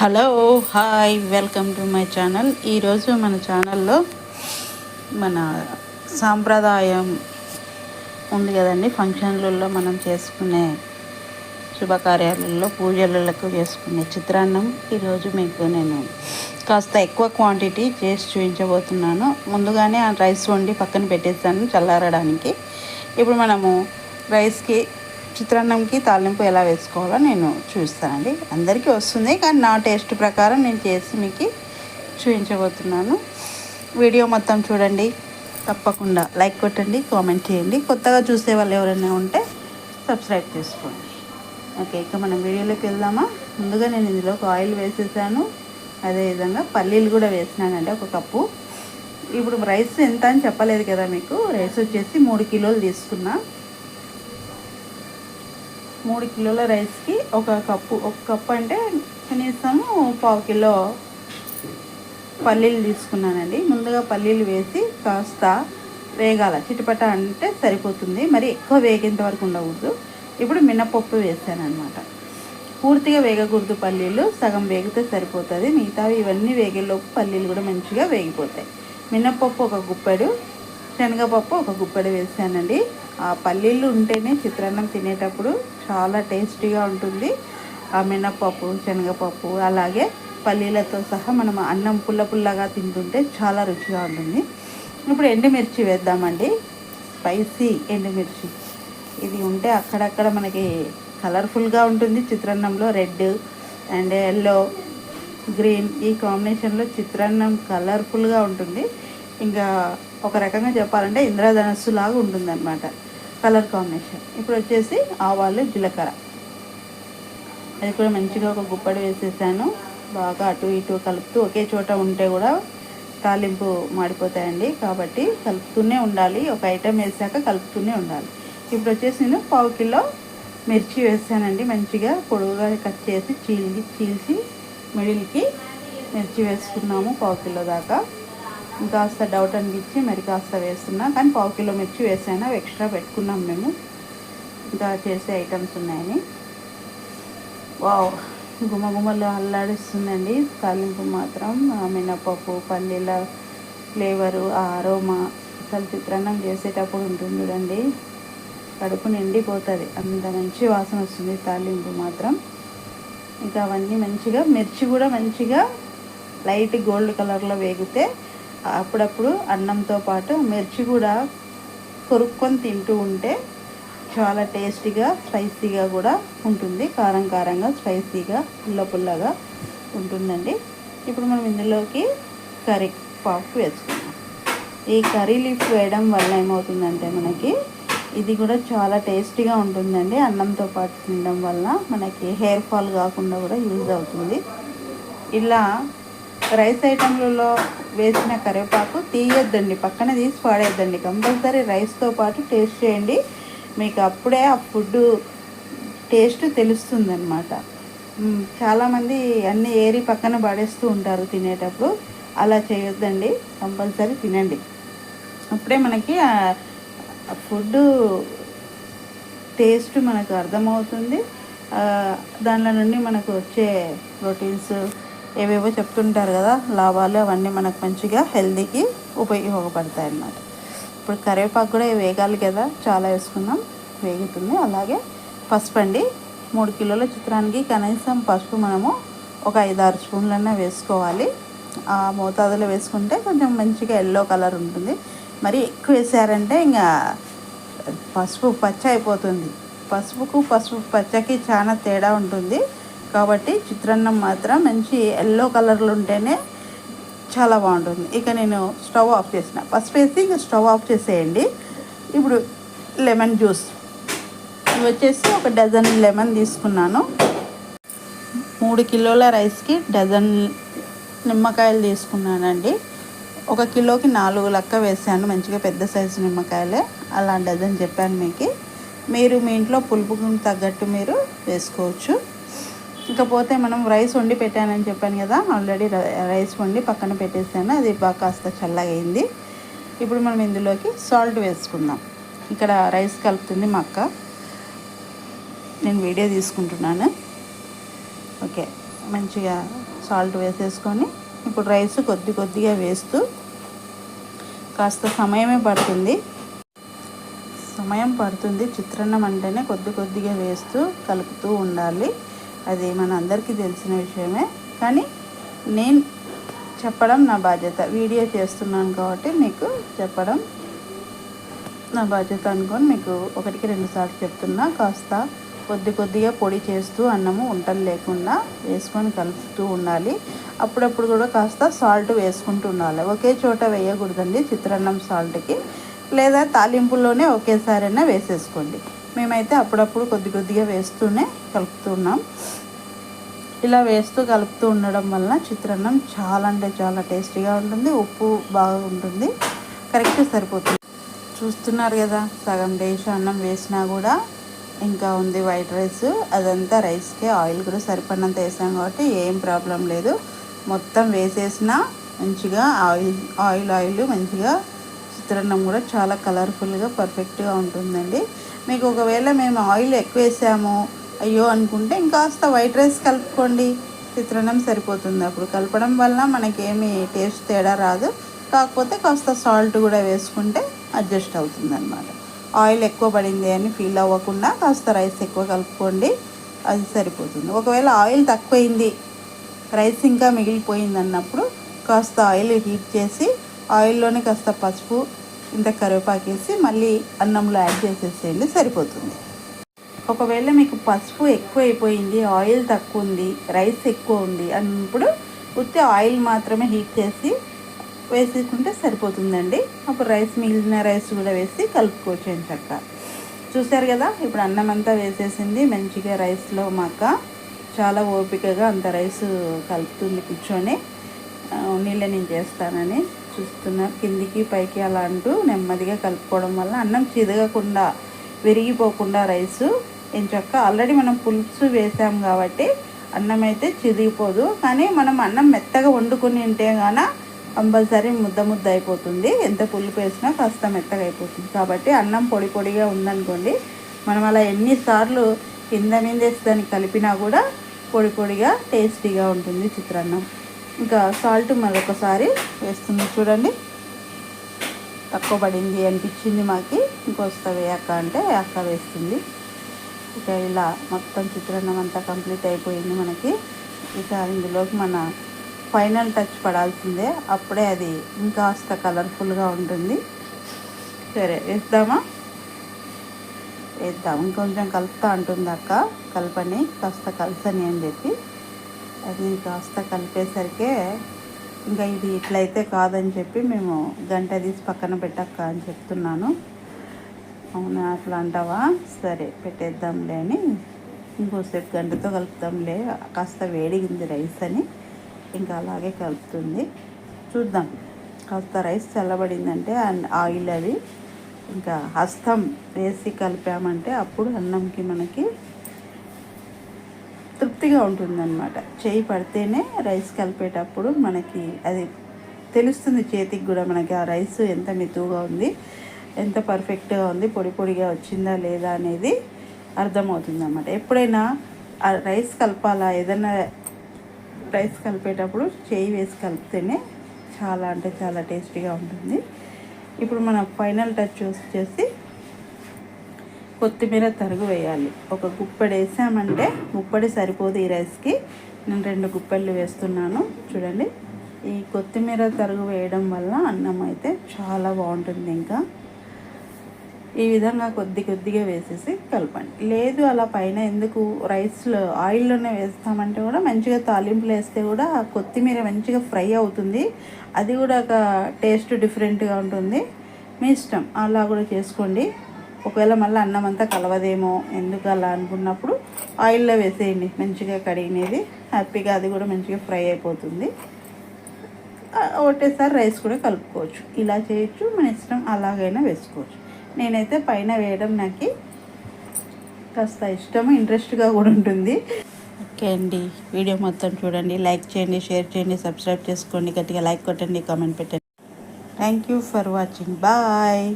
Hello hi welcome to my channel. ఈరోజు మన ఛానల్లో మన సాంప్రదాయం ఉంది కదండి. ఫంక్షన్లలో మనం చేసుకునే శుభకార్యాలలో పూజలకు చేసుకునే చిత్రాన్నం. ఈరోజు మీకు నేను కాస్త ఎక్కువ క్వాంటిటీ చేసి చూపించబోతున్నాను. ముందుగానే ఆ రైస్ వండి పక్కన పెట్టేస్తాను చల్లారడానికి. ఇప్పుడు మనము రైస్కి చిత్రాన్నంకి తాలింపు ఎలా వేసుకోవాలో నేను చూస్తానండి. అందరికీ వస్తుంది కానీ నా టేస్ట్ ప్రకారం నేను చేసి మీకు చూపించబోతున్నాను. వీడియో మొత్తం చూడండి. తప్పకుండా లైక్ కొట్టండి కామెంట్ చేయండి. కొత్తగా చూసే వాళ్ళు ఎవరైనా ఉంటే సబ్స్క్రైబ్ చేసుకోండి. ఓకే ఇక మనం వీడియోలోకి వెళ్దామా? ముందుగా నేను ఇందులో ఒక ఆయిల్ వేసేసాను. అదేవిధంగా పల్లీలు కూడా వేసినానండి ఒక కప్పు. ఇప్పుడు రైస్ ఎంత అని చెప్పలేదు కదా మీకు. రైస్ వచ్చేసి మూడు కిలోలు తీసుకున్నా. మూడు కిలోల రైస్కి ఒక కప్పు ఒక కప్పు అంటే కనీసము పావు కిలో పల్లీలు తీసుకున్నానండి. ముందుగా పల్లీలు వేసి కాస్త వేగాల. చిటిపట అంటే సరిపోతుంది. మరి ఎక్కువ వేగేంత వరకు ఉండకూడదు. ఇప్పుడు మినపప్పు వేసాను అనమాట పూర్తిగా వేగకూడదు పల్లీలు. సగం వేగితే సరిపోతుంది. మిగతావి ఇవన్నీ వేగేలోపు పల్లీలు కూడా మంచిగా వేగిపోతాయి. మినపప్పు ఒక గుప్పెడు. శనగపప్పు ఒక గుప్పెడు వేసానండి. ఆ పల్లీలు ఉంటేనే చిత్రాన్నం తినేటప్పుడు చాలా టేస్టీగా ఉంటుంది. ఆ మినపప్పు శనగపప్పు అలాగే పల్లీలతో సహా మనం అన్నం పుల్ల పుల్లగా తింటుంటే చాలా రుచిగా ఉంటుంది. ఇప్పుడు ఎండుమిర్చి వేద్దామండి. స్పైసీ ఎండుమిర్చి. ఇది ఉంటే అక్కడక్కడ మనకి కలర్ఫుల్గా ఉంటుంది చిత్రాన్నంలో. రెడ్ అండ్ ఎల్లో గ్రీన్ ఈ కాంబినేషన్లో చిత్రాన్నం కలర్ఫుల్గా ఉంటుంది. ఇంకా ఒక రకంగా చెప్పాలంటే ఇంద్రధనస్సు లాగా ఉంటుంది అనమాట కలర్ కాంబినేషన్ ఇప్పుడు వచ్చేసి ఆవాలు జీలకర్ర. అది కూడా మంచిగా ఒక గుప్పడి వేసేసాను. బాగా అటు ఇటు కలుపుతూ ఒకే చోట ఉంటే కూడా తాలింపు మాడిపోతాయండి. కాబట్టి కలుపుతూనే ఉండాలి. ఒక ఐటెం వేసాక కలుపుతూనే ఉండాలి. ఇప్పుడు వచ్చేసి నేను పావు కిలో మిర్చి వేసానండి. మంచిగా పొడవుగా కట్ చేసి చీల్చి చీల్చి మిడిల్కి మిర్చి వేసుకున్నాము పావు కిలో దాకా. కాస్త డౌట్ అనిపించి మరి కాస్త వేస్తున్నా. కానీ పావు కిలో మిర్చి వేసాను అవి ఎక్స్ట్రా పెట్టుకున్నాం మేము. ఇంకా చేసే ఐటమ్స్ ఉన్నాయని. వావ్ గుమగుమలు అల్లాడిస్తుందండి. తాలింపు మాత్రం మినపప్పు పల్లీల ఫ్లేవరు ఆ అరోమా అసలు చిత్రాన్నం చేసేటప్పుడు ఉంటుంది చూడండి. కడుపు నిండిపోతుంది. అంత మంచి వాసన వస్తుంది తాలింపు మాత్రం. ఇంకా అవన్నీ మంచిగా మిర్చి కూడా మంచిగా లైట్ గోల్డ్ కలర్లో వేగితే అప్పుడప్పుడు అన్నంతో పాటు మిర్చి కూడా కొరుక్కొని తింటూ ఉంటే చాలా టేస్టీగా స్పైసీగా కూడా ఉంటుంది. కారం కారంగా స్పైసీగా పుల్ల పుల్లగా ఉంటుందండి. ఇప్పుడు మనం ఇందులోకి కర్రీ పాకు వేసుకుందాం. ఈ కర్రీ లీఫ్ వేయడం వల్ల ఏమవుతుందంటే మనకి ఇది కూడా చాలా టేస్టీగా ఉంటుందండి. అన్నంతో పాటు తినడం వల్ల మనకి హెయిర్ ఫాల్ కాకుండా కూడా యూజ్ అవుతుంది. ఇలా రైస్ ఐటెంలలో వేసిన కరివేపాకు తీయొద్దండి పక్కన తీసి పాడేద్దండి. కంపల్సరీ రైస్తో పాటు టేస్ట్ చేయండి. మీకు అప్పుడే ఆ ఫుడ్ టేస్ట్ తెలుస్తుంది అనమాట చాలామంది అన్నీ ఏరి పక్కన పడేస్తూ ఉంటారు తినేటప్పుడు. అలా చేయొద్దండి కంపల్సరీ తినండి. అప్పుడే మనకి ఫుడ్ టేస్ట్ మనకు అర్థమవుతుంది. దానిలో నుండి మనకు వచ్చే ప్రోటీన్స్ ఏవేవో చెప్తుంటారు కదా లాభాలు అవన్నీ మనకు మంచిగా హెల్తీకి ఉపయోగపడతాయి అన్నమాట ఇప్పుడు కరివేపాకు కూడా వేగాలి కదా చాలా వేసుకున్నాం వేగుతుంది. అలాగే పసుపు అండి మూడు కిలోల చిత్రానికి కనీసం పసుపు మనము ఒక ఐదు ఆరు స్పూన్లన్నా వేసుకోవాలి. ఆ మోతాదులో వేసుకుంటే కొంచెం మంచిగా ఎల్లో కలర్ ఉంటుంది. మరి ఎక్కువ వేసారంటే ఇంకా పసుపు పచ్చ అయిపోతుంది. పసుపుకు పసుపు పచ్చకి చాలా తేడా ఉంటుంది. కాబట్టి చిత్రాన్నం మాత్రం మంచి ఎల్లో కలర్లో ఉంటేనే చాలా బాగుంటుంది. ఇక నేను స్టవ్ ఆఫ్ చేసిన. ఫస్ట్ వేసి ఇంకా స్టవ్ ఆఫ్ చేసేయండి. ఇప్పుడు లెమన్ జ్యూస్ ఇవి వచ్చేసి ఒక డజన్ లెమన్ తీసుకున్నాను. మూడు కిలోల రైస్కి డజన్ నిమ్మకాయలు తీసుకున్నానండి. ఒక కిలోకి నాలుగు లెక్క వేసాను. మంచిగా పెద్ద సైజు నిమ్మకాయలే. అలా డజన్ చెప్పాను మీకు. మీరు మీ ఇంట్లో పులుపుకు తగ్గట్టు మీరు వేసుకోవచ్చు. ఇకపోతే మనం రైస్ వండి పెట్టానని చెప్పాను కదా ఆల్రెడీ రైస్ వండి పక్కన పెట్టేసాను. అది బాగా కాస్త చల్లగా అయింది ఇప్పుడు మనం ఇందులోకి సాల్ట్ వేసుకుందాం. ఇక్కడ రైస్ కలుపుతుంది మా అక్క. నేను వీడియో తీసుకుంటున్నాను. ఓకే మంచిగా సాల్ట్ వేసేసుకొని ఇప్పుడు రైస్ కొద్ది కొద్దిగా వేస్తూ కాస్త సమయమే పడుతుంది. సమయం పడుతుంది. చిత్రాన్నం అంటేనే కొద్ది కొద్దిగా వేస్తూ కలుపుతూ ఉండాలి. అది మన అందరికీ తెలిసిన విషయమే. కానీ నేను చెప్పడం నా బాధ్యత. వీడియో చేస్తున్నాను కాబట్టి మీకు చెప్పడం నా బాధ్యత అనుకొని మీకు ఒకటికి రెండు సార్లు చెప్తున్నా. కాస్త కొద్ది కొద్దిగా పొడి చేస్తూ అన్నము వంటలు లేకుండా వేసుకొని కలుపుతూ ఉండాలి. అప్పుడప్పుడు కూడా కాస్త సాల్ట్ వేసుకుంటూ ఉండాలి. ఒకే చోట వేయకూడదండి చిత్రాన్నం సాల్ట్కి లేదా తాలింపుల్లోనే ఒకేసారైనా వేసేసుకోండి. మేమైతే అప్పుడప్పుడు కొద్ది కొద్దిగా వేస్తూనే కలుపుతున్నాం. ఇలా వేస్తూ కలుపుతూ ఉండడం వలన చిత్రాన్నం చాలా అంటే చాలా టేస్టీగా ఉంటుంది ఉప్పు బాగా ఉంటుంది కరెక్ట్గా సరిపోతుంది. చూస్తున్నారు కదా సగం డేస్ అన్నం వేసినా కూడా ఇంకా ఉంది వైట్ రైస్ అదంతా రైస్కి ఆయిల్ కూడా సరిపడినంత వేసాం కాబట్టి ఏం ప్రాబ్లం లేదు. మొత్తం వేసేసిన మంచిగా ఆయిల్ ఆయిల్ ఆయిల్ మంచిగా చిత్రాన్నం కూడా చాలా కలర్ఫుల్గా పర్ఫెక్ట్గా ఉంటుందండి. మీకు ఒకవేళ మేము ఆయిల్ ఎక్కువ వేసాము అయ్యో అనుకుంటే ఇంకాస్త వైట్ రైస్ కలుపుకోండి. చిత్రాన్నం సరిపోతుంది అప్పుడు. కలపడం వల్ల మనకేమి టేస్ట్ తేడా రాదు. కాకపోతే కాస్త సాల్ట్ కూడా వేసుకుంటే అడ్జస్ట్ అవుతుంది అనమాట ఆయిల్ ఎక్కువ పడింది అని ఫీల్ అవ్వకుండా కాస్త రైస్ ఎక్కువ కలుపుకోండి అది సరిపోతుంది. ఒకవేళ ఆయిల్ తక్కువైంది రైస్ ఇంకా మిగిలిపోయింది అన్నప్పుడు కాస్త ఆయిల్ హీట్ చేసి ఆయిల్లోనే కాస్త పసుపు ఇంత కరివేపాకు వేసి మళ్ళీ అన్నంలో యాడ్ చేసేసేయండి సరిపోతుంది. ఒకవేళ మీకు పసుపు ఎక్కువ అయిపోయింది ఆయిల్ తక్కువ ఉంది రైస్ ఎక్కువ ఉంది అన్నప్పుడు ఉత్తి ఆయిల్ మాత్రమే హీట్ చేసి వేసుకుంటే సరిపోతుందండి. అప్పుడు రైస్ మిగిలిన రైస్ కూడా వేసి కలుపుకోవచ్చు చక్క. చూసారు కదా ఇప్పుడు అన్నం అంతా వేసేసింది. మంచిగా రైస్లో మాక చాలా ఓపికగా అంత రైస్ కలుపుతుంది కూర్చొని. నీళ్ళ నేను చేస్తానని. చూస్తున్నాం కిందికి పైకి అలా అంటూ నెమ్మదిగా కలుపుకోవడం వల్ల అన్నం చిదగకుండా విరిగిపోకుండా రైసు ఎంచక్క ఆల్రెడీ మనం పులుసు వేసాం కాబట్టి అన్నం అయితే చిదిగిపోదు. కానీ మనం అన్నం మెత్తగా వండుకొని ఉంటే గాన కంపల్సరీ ముద్ద ముద్ద అయిపోతుంది. ఎంత పులుపు వేసినా కాస్త మెత్తగా అయిపోతుంది. కాబట్టి అన్నం పొడి పొడిగా ఉందనుకోండి మనం అలా ఎన్నిసార్లు కింద మీద దాన్ని కలిపినా కూడా పొడి పొడిగా టేస్టీగా ఉంటుంది చిత్రాన్నం. ఇంకా సాల్ట్ మరొకసారి వేస్తుంది. చూడండి. తక్కువ పడింది అనిపించింది మాకి. ఇంకొస్త వేయక్క అంటే అక్క వేస్తుంది. ఇక ఇలా మొత్తం చిత్రాన్నం అంతా కంప్లీట్ అయిపోయింది మనకి. ఇక ఇందులోకి మన ఫైనల్ టచ్ పడాల్సిందే. అప్పుడే అది ఇంకాస్త కలర్ఫుల్గా ఉంటుంది. సరే వేద్దామా? వేద్దాం. ఇంకొంచెం కలుపుతా అంటుంది అక్క. కలపని కాస్త కలసని అని చెప్పి. అది కాస్త కలిపేసరికే ఇంకా ఇది ఇట్లయితే కాదని చెప్పి మేము గంట తీసి పక్కన పెట్టక్క అని చెప్తున్నాను. అవునా అట్లా అంటావా సరే పెట్టేద్దాంలే అని. ఇంకోసేపు గంటతో కలుపుతాంలే. కాస్త వేడిగింది రైస్ అని. ఇంకా అలాగే కలుపుతుంది. చూద్దాం. కాస్త రైస్ చల్లబడిందంటే ఆయిల్ అది. ఇంకా హస్తం వేసి కలిపామంటే అప్పుడు అన్నంకి మనకి తృప్తిగా ఉంటుందన్నమాట. చేయి పడితేనే రైస్ కలిపేటప్పుడు మనకి అది తెలుస్తుంది చేతికి కూడా మనకి ఆ రైస్ ఎంత మెతువుగా ఉంది ఎంత పర్ఫెక్ట్గా ఉంది పొడి పొడిగా వచ్చిందా లేదా అనేది అర్థమవుతుంది అన్నమాట ఎప్పుడైనా ఆ రైస్ కలపాలా? ఏదైనా రైస్ కలిపేటప్పుడు చేయి వేసి కలిపితేనే చాలా అంటే చాలా టేస్టీగా ఉంటుంది. ఇప్పుడు మనం ఫైనల్ టచ్ వచ్చేసి కొత్తిమీర తరుగు వేయాలి. ఒక గుప్పెడు వేసామంటే గుప్పడి సరిపోదు ఈ రైస్కి. నేను రెండు గుప్పెళ్ళు వేస్తున్నాను చూడండి. ఈ కొత్తిమీర తరుగు వేయడం వల్ల అన్నం అయితే చాలా బాగుంటుంది ఇంకా. ఈ విధంగా కొద్ది కొద్దిగా వేసేసి కలపండి. లేదు అలా పైన ఎందుకు రైస్లో ఆయిల్లోనే వేస్తామంటే కూడా మంచిగా తాలింపులు వేస్తే కూడా కొత్తిమీర మంచిగా ఫ్రై అవుతుంది. అది కూడా ఒక టేస్ట్ డిఫరెంట్గా ఉంటుంది. మీ ఇష్టం. అలా కూడా చేసుకోండి. ఒకవేళ మళ్ళీ అన్నం అంతా కలవదేమో ఎందుకు అలా అనుకున్నప్పుడు ఆయిల్లో వేసేయండి మంచిగా కడిగినది హ్యాపీగా అది కూడా మంచిగా ఫ్రై అయిపోతుంది. ఒకటేసారి రైస్ కూడా కలుపుకోవచ్చు. ఇలా చేయొచ్చు మన ఇష్టం అలాగైనా వేసుకోవచ్చు. నేనైతే పైన వేయడం నాకు కాస్త ఇష్టం ఇంట్రెస్ట్గా కూడా ఉంటుంది. ఓకే అండి వీడియో మొత్తం చూడండి లైక్ చేయండి షేర్ చేయండి సబ్స్క్రైబ్ చేసుకోండి గట్టిగా లైక్ కొట్టండి కామెంట్ పెట్టండి. Thank you for watching. Bye.